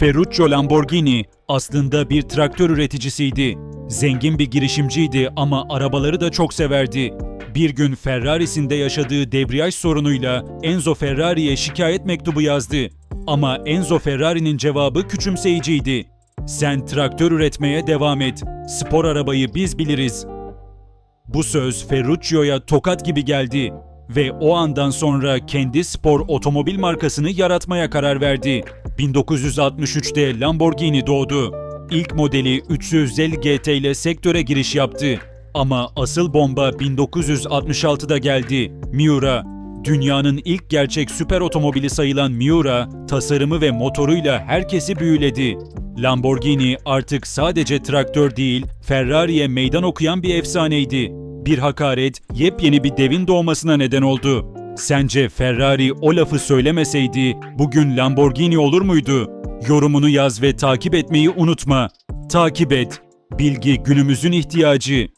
Ferruccio Lamborghini aslında bir traktör üreticisiydi. Zengin bir girişimciydi ama arabaları da çok severdi. Bir gün Ferrari'sinde yaşadığı debriyaj sorunuyla Enzo Ferrari'ye şikayet mektubu yazdı. Ama Enzo Ferrari'nin cevabı küçümseyiciydi. Sen traktör üretmeye devam et. Spor arabayı biz biliriz. Bu söz Ferruccio'ya tokat gibi geldi ve o andan sonra kendi spor otomobil markasını yaratmaya karar verdi. 1963'te Lamborghini doğdu. İlk modeli 350 GT ile sektöre giriş yaptı. Ama asıl bomba 1966'da geldi. Miura. Dünyanın ilk gerçek süper otomobili sayılan Miura, tasarımı ve motoruyla herkesi büyüledi. Lamborghini artık sadece traktör değil, Ferrari'ye meydan okuyan bir efsaneydi. Bir hakaret, yepyeni bir devin doğmasına neden oldu. Sence Ferrari o lafı söylemeseydi bugün Lamborghini olur muydu? Yorumunu yaz ve takip etmeyi unutma. Takip et. Bilgi günümüzün ihtiyacı.